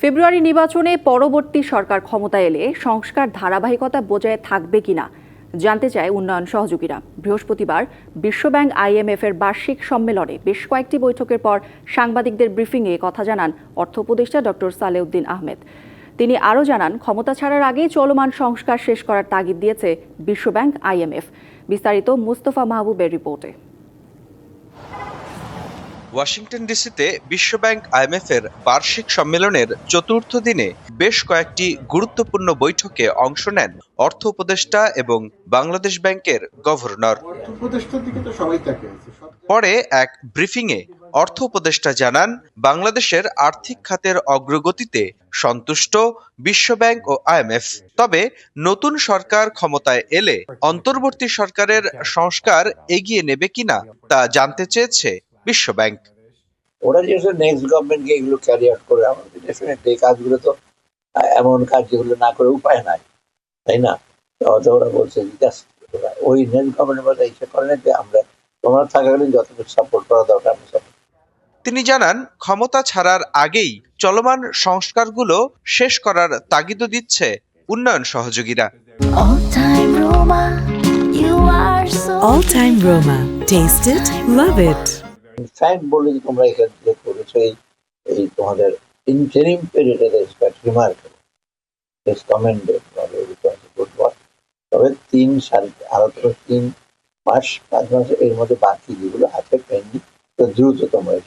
ফেব্রুয়ারি নির্বাচনে পরবর্তী সরকার ক্ষমতায় এলে সংস্কার ধারাবাহিকতা বজায় থাকবে কিনা জানতে চায় উন্নয়ন সহযোগীরা। বৃহস্পতিবার বিশ্বব্যাংক আইএমএফ এর বার্ষিক সম্মেলনে বেশ কয়েকটি বৈঠকের পর সাংবাদিকদের ব্রিফিংয়ে কথা জানান অর্থ উপদেষ্টা ডক্টর সালেউদ্দিন আহমেদ। তিনি আরও জানান, ক্ষমতা ছাড়ার আগেই চলমান সংস্কার শেষ করার তাগিদ দিয়েছে বিশ্বব্যাংক আইএমএফ। বিস্তারিত মুস্তফা মাহবুবের রিপোর্টে। ওয়াশিংটন ডিসিতে বিশ্বব্যাংক আইএমএফ এর বার্ষিক সম্মেলনের চতুর্থ দিনে বেশ কয়েকটি গুরুত্বপূর্ণ বৈঠকে অংশ নেন অর্থ উপদেষ্টা এবং বাংলাদেশ ব্যাংকের গভর্নর। পরে এক ব্রিফিংয়ে অর্থ উপদেষ্টা জানান, বাংলাদেশের আর্থিক খাতের অগ্রগতিতে সন্তুষ্ট বিশ্বব্যাংক ও আইএমএফ তবে নতুন সরকার ক্ষমতায় এলে অন্তর্বর্তী সরকারের সংস্কার এগিয়ে নেবে কিনা তা জানতে চেয়েছে বিশ্বব্যাংক ওরা যেহেতু নেক্সট গভর্নমেন্টকে এগুলো ক্যারি আউট করে আমাদের ডেফিনেটলি এই কাজগুলো তো এমন কাজ যেগুলো না করে উপায় নাই তাই না তো অত ওরা বলছে যে ওই নেক্সট গভর্নমেন্টের মধ্যে ইসে করে না যে আমরা তোমরা থাকাকালীন যতটুকু সাপোর্ট করা দরকার আমরা support তিনি জানান ক্ষমতা ছাড়ার আগেই চলমান সংস্কারগুলো শেষ করার তাগিদ দিচ্ছে উন্নয়ন সহযোগীরা All Time Roma. Taste it, love it. Fact বলে যে তোমরা এখানে করেছ, এই এই তোমাদের ইন্টারিম কমেন্ডেড তবে তিন আরও তিন মাস, পাঁচ মাস এর মধ্যে বাকি যেগুলো তো দ্রুত তোমরা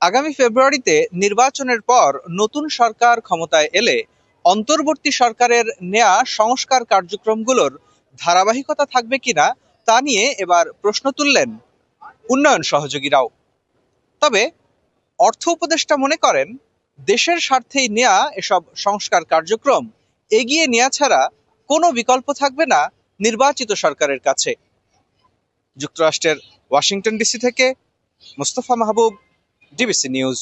আগামী ফেব্রুয়ারিতে নির্বাচনের পর নতুন সরকার ক্ষমতায় এলে অন্তর্বর্তী সরকারের নেয়া সংস্কার কার্যক্রমগুলোর ধারাবাহিকতা থাকবে কিনা তা নিয়ে এবার প্রশ্ন তুললেন উন্নয়ন সহযোগীরাও। তবে অর্থ উপদেষ্টা মনে করেন, দেশের স্বার্থেই নেয়া এসব সংস্কার কার্যক্রম এগিয়ে নেওয়া ছাড়া কোনো বিকল্প থাকবে না নির্বাচিত সরকারের কাছে। যুক্তরাষ্ট্রের ওয়াশিংটন ডিসি থেকে মোস্তফা মাহবুব, ডিবিসি নিউজ।